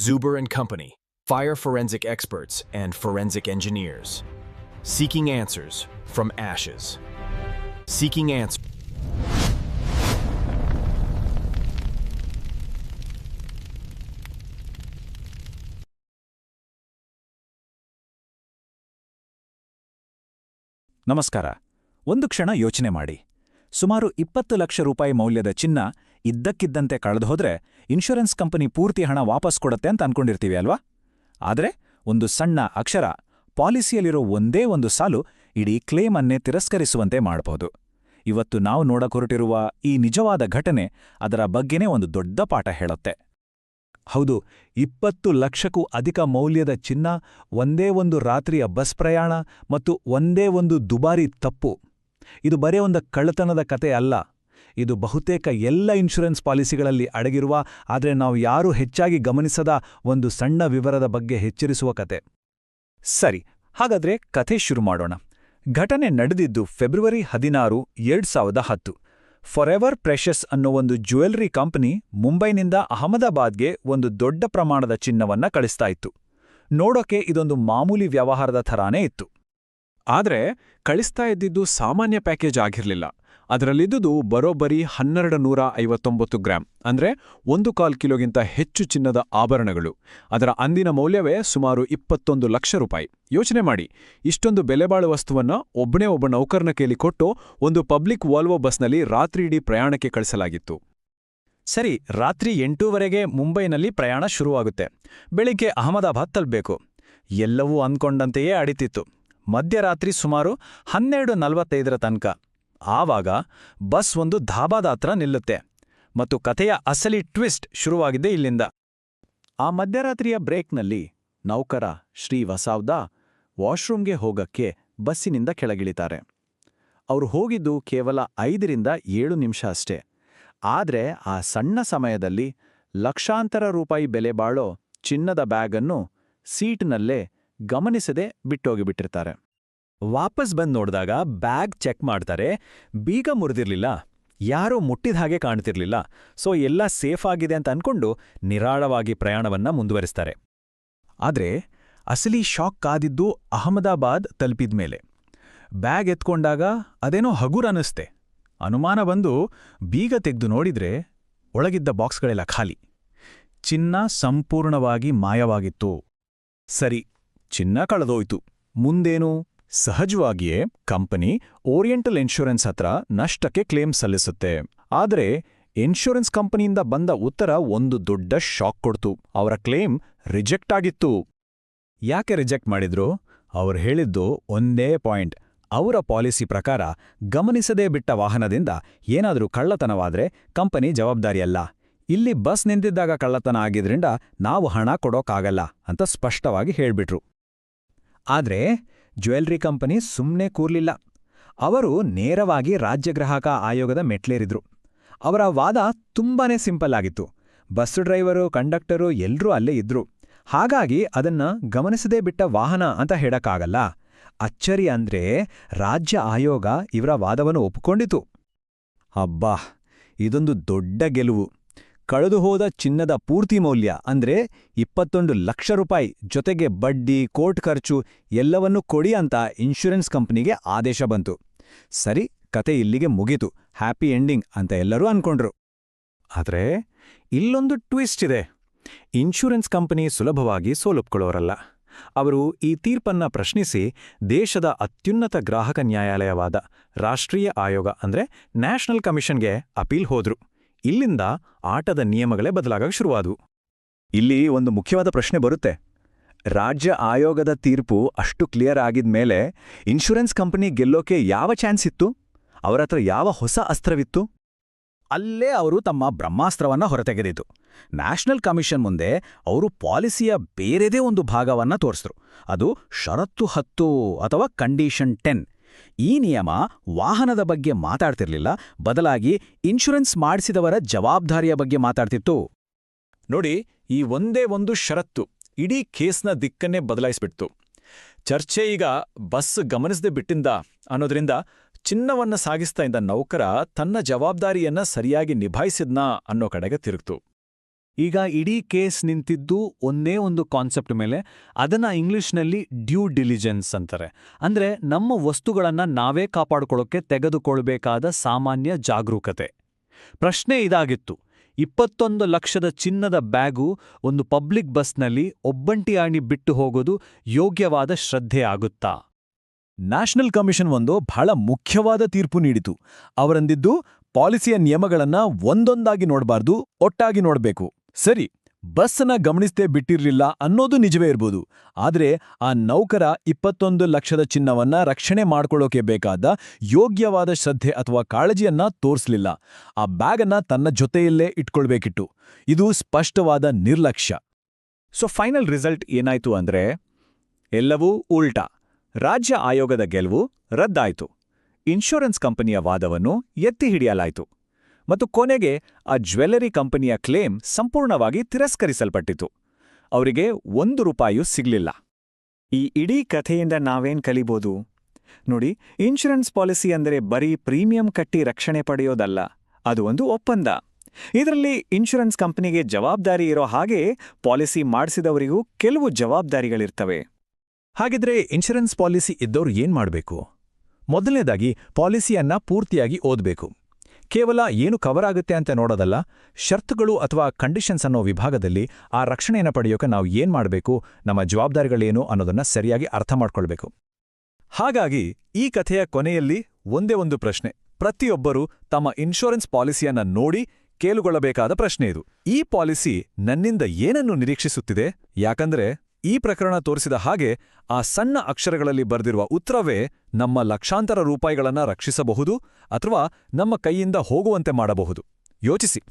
Zuber and Company, fire forensic experts and forensic engineers. Seeking answers from ashes. Seeking answers. ನಮಸ್ಕಾರ ಒಂದು ಕ್ಷಣ ಯೋಚನೆ ಮಾಡಿ ಸುಮಾರು ಇಪ್ಪತ್ತು ಲಕ್ಷ ರೂಪಾಯಿ ಮೌಲ್ಯದ ಚಿನ್ನ ಇದ್ದಕ್ಕಿದ್ದಂತೆ ಕಳೆದುಹೋದ್ರೆ ಇನ್ಶೂರೆನ್ಸ್ ಕಂಪನಿ ಪೂರ್ತಿ ಹಣ ವಾಪಸ್ ಕೊಡುತ್ತೆ ಅಂತ ಅನ್ಕೊಂಡಿರ್ತೀವಿ ಅಲ್ವಾ? ಆದರೆ ಒಂದು ಸಣ್ಣ ಅಕ್ಷರ, ಪಾಲಿಸಿಯಲ್ಲಿರೋ ಒಂದೇ ಒಂದು ಸಾಲು ಇಡೀ ಕ್ಲೇಮ್ ಅನ್ನೇ ತಿರಸ್ಕರಿಸುವಂತೆ ಮಾಡಬಹುದು ಇವತ್ತು ನಾವು ನೋಡಕೊರಟಿರುವ ಈ ನಿಜವಾದ ಘಟನೆ ಅದರ ಬಗ್ಗೆನೇ ಒಂದು ದೊಡ್ಡ ಪಾಠ ಹೇಳುತ್ತೆ. ಹೌದು, ಇಪ್ಪತ್ತು ಲಕ್ಷಕ್ಕೂ ಅಧಿಕ ಮೌಲ್ಯದ ಚಿನ್ನ, ಒಂದೇ ಒಂದು ರಾತ್ರಿಯ ಬಸ್ ಪ್ರಯಾಣ ಮತ್ತು ಒಂದೇ ಒಂದು ದುಬಾರಿ ತಪ್ಪು. ಇದು ಬರೇ ಒಂದು ಕಳ್ಳತನದ ಕತೆ ಅಲ್ಲ. ಇದು ಬಹುತೇಕ ಎಲ್ಲ ಇನ್ಶೂರೆನ್ಸ್ ಪಾಲಿಸಿಗಳಲ್ಲಿ ಅಡಗಿರುವ, ಆದರೆ ನಾವು ಯಾರೂ ಹೆಚ್ಚಾಗಿ ಗಮನಿಸದ ಒಂದು ಸಣ್ಣ ವಿವರದ ಬಗ್ಗೆ ಹೆಚ್ಚರಿಸುವ ಕತೆ. ಸರಿ, ಹಾಗಾದ್ರೆ ಕಥೆ ಶುರು ಮಾಡೋಣ. ಘಟನೆ ನಡೆದಿದ್ದು ಫೆಬ್ರವರಿ ಹದಿನಾರು, ಎರಡ್ ಸಾವಿರದ ಹತ್ತು. ಫಾರೆವರ್ ಪ್ರೆಷಸ್ ಅನ್ನೋ ಒಂದು ಜ್ಯುವೆಲರಿ ಕಂಪನಿ ಮುಂಬೈನಿಂದ ಅಹಮದಾಬಾದ್ಗೆ ಒಂದು ದೊಡ್ಡ ಪ್ರಮಾಣದ ಚಿನ್ನವನ್ನ ಕಳಿಸ್ತಾ ಇತ್ತು. ನೋಡೋಕೆ ಇದೊಂದು ಮಾಮೂಲಿ ವ್ಯವಹಾರದ ಥರಾನೇ ಇತ್ತು. ಆದ್ರೆ ಕಳಿಸ್ತಾ ಇದ್ದಿದ್ದು ಸಾಮಾನ್ಯ ಪ್ಯಾಕೇಜ್ ಆಗಿರ್ಲಿಲ್ಲ. ಅದರಲ್ಲಿದ್ದುದು ಬರೋಬ್ಬರಿ ಹನ್ನೆರಡು ನೂರ ಐವತ್ತೊಂಬತ್ತು ಗ್ರಾಂ, ಅಂದ್ರೆ ಒಂದು ಕಾಲ್ ಕಿಲೋಗಿಂತ ಹೆಚ್ಚು ಚಿನ್ನದ ಆಭರಣಗಳು. ಅದರ ಅಂದಿನ ಮೌಲ್ಯವೇ ಸುಮಾರು ಇಪ್ಪತ್ತೊಂದು ಲಕ್ಷ ರೂಪಾಯಿ. ಯೋಚನೆ ಮಾಡಿ, ಇಷ್ಟೊಂದು ಬೆಲೆಬಾಳು ವಸ್ತುವನ್ನ ಒಬ್ಬನೇ ಒಬ್ಬ ನೌಕರನ ಕೇಳಿ ಕೊಟ್ಟು ಒಂದು ಪಬ್ಲಿಕ್ ವಾಲ್ವೋ ಬಸ್ನಲ್ಲಿ ರಾತ್ರಿಯಿಡೀ ಪ್ರಯಾಣಕ್ಕೆ ಕಳಿಸಲಾಗಿತ್ತು. ಸರಿ, ರಾತ್ರಿ ಎಂಟೂವರೆಗೆ ಮುಂಬೈನಲ್ಲಿ ಪ್ರಯಾಣ ಶುರುವಾಗುತ್ತೆ. ಬೆಳಿಗ್ಗೆ ಅಹಮದಾಬಾದ್ ತಲುಪಬೇಕು. ಎಲ್ಲವೂ ಅಂದ್ಕೊಂಡಂತೆಯೇ ಅಡಿತಿತ್ತು. ಮಧ್ಯರಾತ್ರಿ ಸುಮಾರು ಹನ್ನೆರಡು ನಲವತ್ತೈದರ ತನಕ. ಆವಾಗ ಬಸ್ ಒಂದು ಧಾಬಾದ ಹತ್ರ ನಿಲ್ಲುತ್ತೆ ಮತ್ತು ಕಥೆಯ ಅಸಲಿ ಟ್ವಿಸ್ಟ್ ಶುರುವಾಗಿದೆ ಇಲ್ಲಿಂದ. ಆ ಮಧ್ಯರಾತ್ರಿಯ ಬ್ರೇಕ್ನಲ್ಲಿ ನೌಕರ ಶ್ರೀ ವಸಾವ್ದಾ ವಾಶ್ರೂಮ್ಗೆ ಹೋಗಕ್ಕೆ ಬಸ್ಸಿನಿಂದ ಕೆಳಗಿಳಿತಾರೆ. ಅವರು ಹೋಗಿದ್ದು ಕೇವಲ ಐದರಿಂದ ಏಳು ನಿಮಿಷ ಅಷ್ಟೇ. ಆದರೆ ಆ ಸಣ್ಣ ಸಮಯದಲ್ಲಿ ಲಕ್ಷಾಂತರ ರೂಪಾಯಿ ಬೆಲೆ ಬಾಳೋ ಚಿನ್ನದ ಬ್ಯಾಗನ್ನು ಸೀಟ್ನಲ್ಲೇ ಗಮನಿಸದೆ ಬಿಟ್ಟೋಗಿಬಿಟ್ಟಿರ್ತಾರೆ. ವಾಪಸ್ ಬಂದ್ ನೋಡಿದಾಗ ಬ್ಯಾಗ್ ಚೆಕ್ ಮಾಡ್ತಾರೆ, ಬೀಗ ಮುರಿದಿರ್ಲಿಲ್ಲ, ಯಾರೂ ಮುಟ್ಟಿದ ಹಾಗೆ ಕಾಣ್ತಿರ್ಲಿಲ್ಲ, ಸೊ ಎಲ್ಲ ಸೇಫ್ ಆಗಿದೆ ಅಂತ ಅನ್ಕೊಂಡು ನಿರಾಳವಾಗಿ ಪ್ರಯಾಣವನ್ನ ಮುಂದುವರಿಸ್ತಾರೆ. ಆದ್ರೆ ಅಸಲಿ ಶಾಕ್ ಕಾದಿದ್ದು ಅಹಮದಾಬಾದ್ ತಲುಪಿದ್ಮೇಲೆ ಬ್ಯಾಗ್ ಎತ್ಕೊಂಡಾಗ ಅದೇನೋ ಹಗುರ ಅನ್ನಿಸ್ತೆ. ಅನುಮಾನ ಬಂದು ಬೀಗ ತೆಗೆದು ನೋಡಿದ್ರೆ ಒಳಗಿದ್ದ ಬಾಕ್ಸ್ಗಳೆಲ್ಲ ಖಾಲಿ. ಚಿನ್ನ ಸಂಪೂರ್ಣವಾಗಿ ಮಾಯವಾಗಿತ್ತು. ಸರಿ, ಚಿನ್ನ ಕಳೆದೋಯ್ತು. ಮುಂದೇನು? ಸಹಜವಾಗಿಯೇ ಕಂಪನಿ ಓರಿಯೆಂಟಲ್ ಇನ್ಶೂರೆನ್ಸ್ ಹತ್ರ ನಷ್ಟಕ್ಕೆ ಕ್ಲೇಮ್ ಸಲ್ಲಿಸುತ್ತೆ. ಆದರೆ ಇನ್ಶೂರೆನ್ಸ್ ಕಂಪನಿಯಿಂದ ಬಂದ ಉತ್ತರ ಒಂದು ದೊಡ್ಡ ಶಾಕ್ ಕೊಡ್ತು. ಅವರ ಕ್ಲೇಮ್ ರಿಜೆಕ್ಟ್ ಆಗಿತ್ತು. ಯಾಕೆ ರಿಜೆಕ್ಟ್ ಮಾಡಿದ್ರು? ಅವ್ರು ಹೇಳಿದ್ದು ಒಂದೇ ಪಾಯಿಂಟ್. ಅವರ ಪಾಲಿಸಿ ಪ್ರಕಾರ ಗಮನಿಸದೇ ಬಿಟ್ಟ ವಾಹನದಿಂದ ಏನಾದರೂ ಕಳ್ಳತನವಾದ್ರೆ ಕಂಪನಿ ಜವಾಬ್ದಾರಿಯಲ್ಲ. ಇಲ್ಲಿ ಬಸ್ ನಿಂತಿದ್ದಾಗ ಕಳ್ಳತನ ಆಗಿದ್ರಿಂದ ನಾವು ಹಣ ಕೊಡೋಕ್ಕಾಗಲ್ಲ ಅಂತ ಸ್ಪಷ್ಟವಾಗಿ ಹೇಳ್ಬಿಟ್ರು. ಆದ್ರೆ ಜ್ಯುವೆಲ್ರಿ ಕಂಪನಿ ಸುಮ್ಮನೆ ಕೂರ್ಲಿಲ್ಲ. ಅವರು ನೇರವಾಗಿ ರಾಜ್ಯ ಗ್ರಾಹಕ ಆಯೋಗದ ಮೆಟ್ಲೇರಿದ್ರು. ಅವರ ವಾದ ತುಂಬಾನೇ ಸಿಂಪಲ್ ಆಗಿತ್ತು. ಬಸ್ ಡ್ರೈವರು, ಕಂಡಕ್ಟರು ಎಲ್ಲರೂ ಅಲ್ಲೇ ಇದ್ರು. ಹಾಗಾಗಿ ಅದನ್ನ ಗಮನಿಸದೇ ಬಿಟ್ಟ ವಾಹನ ಅಂತ ಹೇಳಕ್ಕಾಗಲ್ಲ. ಅಚ್ಚರಿ ಅಂದ್ರೆ ರಾಜ್ಯ ಆಯೋಗ ಇವರ ವಾದವನ್ನು ಒಪ್ಪಿಕೊಂಡಿತು ಅಬ್ಬಾ, ಇದೊಂದು ದೊಡ್ಡ ಗೆಲುವು. ಕಳೆದುಹೋದ ಚಿನ್ನದ ಪೂರ್ತಿ ಮೌಲ್ಯ ಅಂದ್ರೆ ಇಪ್ಪತ್ತೊಂದು ಲಕ್ಷ ರೂಪಾಯಿ ಜೊತೆಗೆ ಬಡ್ಡಿ, ಕೋರ್ಟ್ ಖರ್ಚು ಎಲ್ಲವನ್ನೂ ಕೊಡಿ ಅಂತ ಇನ್ಶೂರೆನ್ಸ್ ಕಂಪನಿಗೆ ಆದೇಶ ಬಂತು. ಸರಿ, ಕತೆ ಇಲ್ಲಿಗೆ ಮುಗೀತು. ಹ್ಯಾಪಿ ಎಂಡಿಂಗ್ ಅಂತ ಎಲ್ಲರೂ ಅನ್ಕೊಂಡ್ರು. ಆದ್ರೆ ಇಲ್ಲೊಂದು ಟ್ವಿಸ್ಟ್ ಇದೆ. ಇನ್ಶೂರೆನ್ಸ್ ಕಂಪನಿ ಸುಲಭವಾಗಿ ಸೋಲುಪ್ಕೊಳ್ಳೋರಲ್ಲ. ಅವರು ಈ ತೀರ್ಪನ್ನ ಪ್ರಶ್ನಿಸಿ ದೇಶದ ಅತ್ಯುನ್ನತ ಗ್ರಾಹಕ ನ್ಯಾಯಾಲಯವಾದ ರಾಷ್ಟ್ರೀಯ ಆಯೋಗ ಅಂದ್ರೆ ನ್ಯಾಷನಲ್ ಕಮಿಷನ್ಗೆ ಅಪೀಲ್ ಹೋದ್ರು. ಇಲ್ಲಿಂದ ಆಟದ ನಿಯಮಗಳೇ ಬದಲಾಗಕ್ಕೆ ಶುರುವಾದವು. ಇಲ್ಲಿ ಒಂದು ಮುಖ್ಯವಾದ ಪ್ರಶ್ನೆ ಬರುತ್ತೆ. ರಾಜ್ಯ ಆಯೋಗದ ತೀರ್ಪು ಅಷ್ಟು ಕ್ಲಿಯರ್ ಆಗಿದ್ಮೇಲೆ ಇನ್ಶೂರೆನ್ಸ್ ಕಂಪನಿ ಗೆಲ್ಲೋಕೆ ಯಾವ ಚಾನ್ಸ್ ಇತ್ತು? ಅವರತ್ರ ಯಾವ ಹೊಸ ಅಸ್ತ್ರವಿತ್ತು? ಅಲ್ಲೇ ಅವರು ತಮ್ಮ ಬ್ರಹ್ಮಾಸ್ತ್ರವನ್ನ ಹೊರತೆಗೆದಿತು ನ್ಯಾಷನಲ್ ಕಮಿಷನ್ ಮುಂದೆ ಅವರು ಪಾಲಿಸಿಯ ಬೇರೆದೇ ಒಂದು ಭಾಗವನ್ನ ತೋರಿಸಿದ್ರು ಅದು ಷರತ್ತು ಹತ್ತು ಅಥವಾ ಕಂಡೀಷನ್ ಟೆನ್. ಈ ನಿಯಮ ವಾಹನದ ಬಗ್ಗೆ ಮಾತಾಡ್ತಿರ್ಲಿಲ್ಲ, ಬದಲಾಗಿ ಇನ್ಶೂರೆನ್ಸ್ ಮಾಡಿಸಿದವರ ಜವಾಬ್ದಾರಿಯ ಬಗ್ಗೆ ಮಾತಾಡ್ತಿತ್ತು. ನೋಡಿ, ಈ ಒಂದೇ ಒಂದು ಷರತ್ತು ಇಡೀ ಕೇಸ್ನ ದಿಕ್ಕನ್ನೇ ಬದಲಾಯಿಸ್ಬಿಡ್ತು. ಚರ್ಚೆ ಈಗ ಬಸ್ ಗಮನಿಸದೆ ಬಿಟ್ಟಿಂದ ಅನ್ನೋದ್ರಿಂದ ಚಿನ್ನವನ್ನ ಸಾಗಿಸ್ತಾ ಇದ್ದ ನೌಕರ ತನ್ನ ಜವಾಬ್ದಾರಿಯನ್ನ ಸರಿಯಾಗಿ ನಿಭಾಯಿಸಿದ್ನಾ ಅನ್ನೋ ಕಡೆಗೆ ತಿರುಗ್ತು. ಈಗ ಇಡೀ ಕೇಸ್ ನಿಂತಿದ್ದು ಒಂದೇ ಒಂದು ಕಾನ್ಸೆಪ್ಟ್ ಮೇಲೆ. ಅದನ್ನ ಇಂಗ್ಲಿಷ್ನಲ್ಲಿ ಡ್ಯೂ ಡಿಲಿಜೆನ್ಸ್ ಅಂತಾರೆ. ಅಂದ್ರೆ ನಮ್ಮ ವಸ್ತುಗಳನ್ನ ನಾವೇ ಕಾಪಾಡಿಕೊಳ್ಳೋಕೆ ತೆಗೆದುಕೊಳ್ಬೇಕಾದ ಸಾಮಾನ್ಯ ಜಾಗರೂಕತೆ. ಪ್ರಶ್ನೆ ಇದಾಗಿತ್ತು. ಇಪ್ಪತ್ತೊಂದು ಲಕ್ಷದ ಚಿನ್ನದ ಬ್ಯಾಗು ಒಂದು ಪಬ್ಲಿಕ್ ಬಸ್ನಲ್ಲಿ ಒಬ್ಬಂಟಿಯಾಣಿ ಬಿಟ್ಟು ಹೋಗೋದು ಯೋಗ್ಯವಾದ ಶ್ರದ್ಧೆ ಆಗುತ್ತಾ? ನ್ಯಾಷನಲ್ ಕಮಿಷನ್ ಒಂದು ಬಹಳ ಮುಖ್ಯವಾದ ತೀರ್ಪು ನೀಡಿತು. ಅವರಂದಿದ್ದು, ಪಾಲಿಸಿಯ ನಿಯಮಗಳನ್ನ ಒಂದೊಂದಾಗಿ ನೋಡಬಾರ್ದು, ಒಟ್ಟಾಗಿ ನೋಡಬೇಕು. ಸರಿ, ಬಸ್ಸನ್ನ ಗಮನಿಸ್ತೇ ಬಿಟ್ಟಿರಲಿಲ್ಲ ಅನ್ನೋದು ನಿಜವೇ ಇರ್ಬೋದು. ಆದರೆ ಆ ನೌಕರ ಇಪ್ಪತ್ತೊಂದು ಲಕ್ಷದ ಚಿನ್ನವನ್ನ ರಕ್ಷಣೆ ಮಾಡ್ಕೊಳ್ಳೋಕೆ ಬೇಕಾದ ಯೋಗ್ಯವಾದ ಶ್ರದ್ಧೆ ಅಥವಾ ಕಾಳಜಿಯನ್ನ ತೋರಿಸಲಿಲ್ಲ. ಆ ಬ್ಯಾಗನ್ನ ತನ್ನ ಜೊತೆಯಲ್ಲೇ ಇಟ್ಕೊಳ್ಬೇಕಿತ್ತು. ಇದು ಸ್ಪಷ್ಟವಾದ ನಿರ್ಲಕ್ಷ್ಯ. ಸೊ ಫೈನಲ್ ರಿಸಲ್ಟ್ ಏನಾಯ್ತು ಅಂದ್ರೆ, ಎಲ್ಲವೂ ಉಲ್ಟಾ. ರಾಜ್ಯ ಆಯೋಗದ ಗೆಲುವು ರದ್ದಾಯಿತು. ಇನ್ಶೂರೆನ್ಸ್ ಕಂಪನಿಯ ವಾದವನ್ನು ಎತ್ತಿ ಹಿಡಿಯಲಾಯಿತು. ಮತ್ತು ಕೊನೆಗೆ ಆ ಜ್ಯುವೆಲ್ಲರಿ ಕಂಪನಿಯ ಕ್ಲೇಮ್ ಸಂಪೂರ್ಣವಾಗಿ ತಿರಸ್ಕರಿಸಲ್ಪಟ್ಟಿತು. ಅವರಿಗೆ ಒಂದು ರೂಪಾಯೂ ಸಿಗ್ಲಿಲ್ಲ. ಈ ಇಡೀ ಕಥೆಯಿಂದ ನಾವೇನ್ ಕಲಿಬೋದು? ನೋಡಿ, ಇನ್ಶೂರೆನ್ಸ್ ಪಾಲಿಸಿ ಅಂದರೆ ಬರೀ ಪ್ರೀಮಿಯಂ ಕಟ್ಟಿ ರಕ್ಷಣೆ ಪಡೆಯೋದಲ್ಲ, ಅದು ಒಂದು ಒಪ್ಪಂದ. ಇದರಲ್ಲಿ ಇನ್ಶೂರೆನ್ಸ್ ಕಂಪನಿಗೆ ಜವಾಬ್ದಾರಿ ಇರೋ ಹಾಗೆ ಪಾಲಿಸಿ ಮಾಡಿಸಿದವರಿಗೂ ಕೆಲವು ಜವಾಬ್ದಾರಿಗಳಿರ್ತವೆ. ಹಾಗಿದ್ರೆ ಇನ್ಶೂರೆನ್ಸ್ ಪಾಲಿಸಿ ಇದ್ದವ್ರು ಏನ್ ಮಾಡಬೇಕು? ಮೊದಲನೇದಾಗಿ ಪಾಲಿಸಿಯನ್ನ ಪೂರ್ತಿಯಾಗಿ ಓದಬೇಕು. ಕೇವಲ ಏನು ಕವರ್ ಆಗುತ್ತೆ ಅಂತ ನೋಡೋದಲ್ಲ, ಷರ್ತುಗಳು ಅಥವಾ ಕಂಡೀಷನ್ಸ್ ಅನ್ನೋ ವಿಭಾಗದಲ್ಲಿ ಆ ರಕ್ಷಣೆಯನ್ನು ಪಡೆಯೋಕೆ ನಾವು ಏನು ಮಾಡಬೇಕು, ನಮ್ಮ ಜವಾಬ್ದಾರಿಗಳೇನು ಅನ್ನೋದನ್ನ ಸರಿಯಾಗಿ ಅರ್ಥ ಮಾಡ್ಕೊಳ್ಬೇಕು. ಹಾಗಾಗಿ ಈ ಕಥೆಯ ಕೊನೆಯಲ್ಲಿ ಒಂದೇ ಒಂದು ಪ್ರಶ್ನೆ. ಪ್ರತಿಯೊಬ್ಬರೂ ತಮ್ಮ ಇನ್ಶೂರೆನ್ಸ್ ಪಾಲಿಸಿಯನ್ನ ನೋಡಿ ಕೇಳುಗೊಳ್ಳಬೇಕಾದ ಪ್ರಶ್ನೆ ಇದು. ಈ ಪಾಲಿಸಿ ನನ್ನಿಂದ ಏನನ್ನು ನಿರೀಕ್ಷಿಸುತ್ತಿದೆ? ಯಾಕಂದ್ರೆ ಈ ಪ್ರಕರಣ ತೋರಿಸಿದ ಹಾಗೆ ಆ ಸಣ್ಣ ಅಕ್ಷರಗಳಲ್ಲಿ ಬರೆದಿರುವ ಉತ್ತರವೇ ನಮ್ಮ ಲಕ್ಷಾಂತರ ರೂಪಾಯಿಗಳನ್ನ ರಕ್ಷಿಸಬಹುದು ಅಥವಾ ನಮ್ಮ ಕೈಯಿಂದ ಹೋಗುವಂತೆ ಮಾಡಬಹುದು. ಯೋಚಿಸಿ.